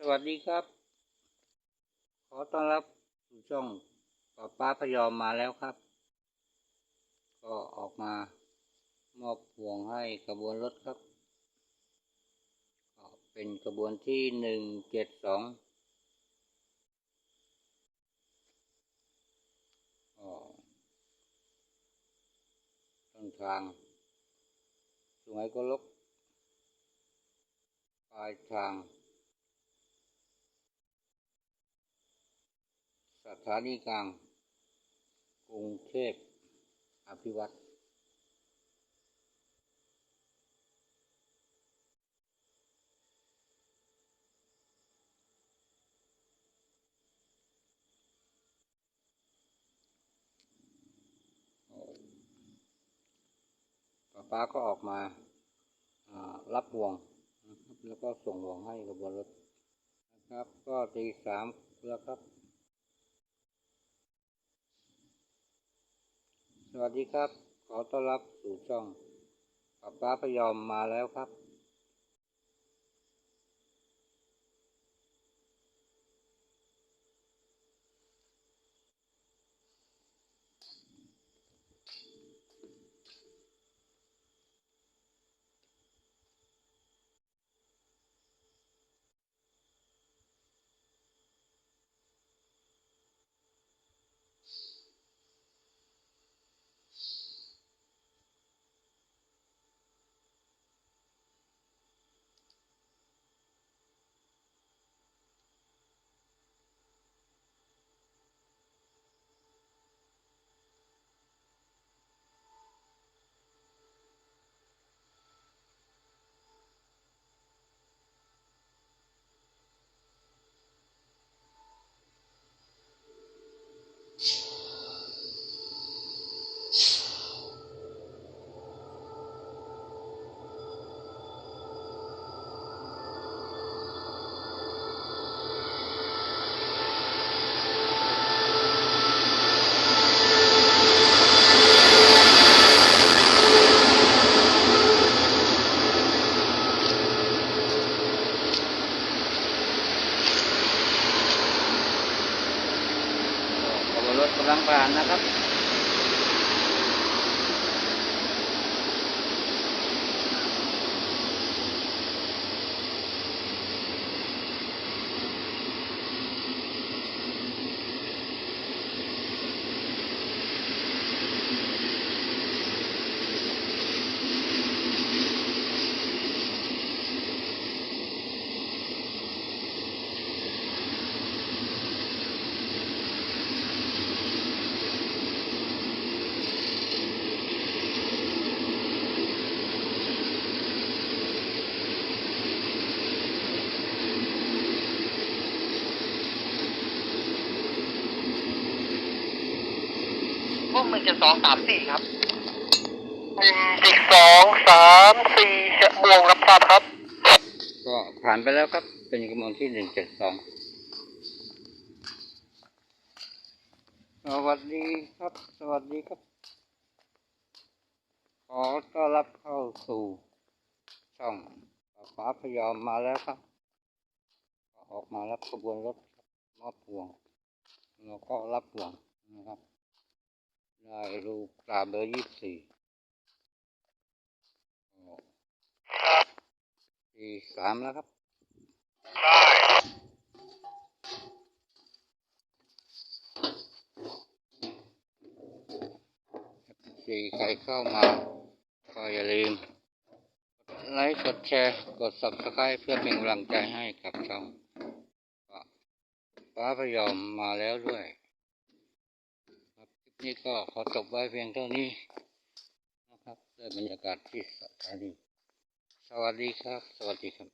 สวัสดีครับ ขอต้อนรับสู่ช่องป้าป้าพยอมมาแล้วครับ ก็ออกมามอบพวงให้กระบวนรถครับก็เป็นกระบวนที่หนึ่งเจ็ดสองต้นทางสุไหงโกลกปลายทาง สถานีกลาง กรุงเทพอภิวัตรป้าป้าก็ออกมาารับห่วงแล้วก็ส่งห่วงให้กับบนรถนะครับ ก็ตีสามแล้วครับ วัสดีครับ ขอต้อนรับสู่ช่องป้าป้าพยอมมาแล้วครับ ขบวนรถ กำลังผ่านนะครับ พวก หนึ่งเจ็ดสองสามสี่ครับหนึ่งเจ็ดสองสามสี่ชะม่วงรับทราบครับ ก็ผ่านไปแล้วครับ เป็นกระบวนที่หนึ่งเจ็ดสองสวัสดีครับ สวัสดีครับ ขอต้อนรับเข้าสู่ช่องป้าป้าพยอมมาแล้วครับ ออกมารับขบวนรถครับมอบพวงแล้วก็รับพวงนะครับ ได้รูปตราเบอร์ยี่สิบสี่สี่สามแล้วครับสี่ใครเข้ามาก็อย่าลืม กดไลค์กดแชร์ กด subscribe เพื่อเป็นกำลังใจให้กับช่องป้าพยอมมาแล้วด้วย นี้ก็ขอจบไว้เพียงเท่านี้นะครับด้วยบรรยากาศที่สถานี สวัสดีครับ สวัสดีครับ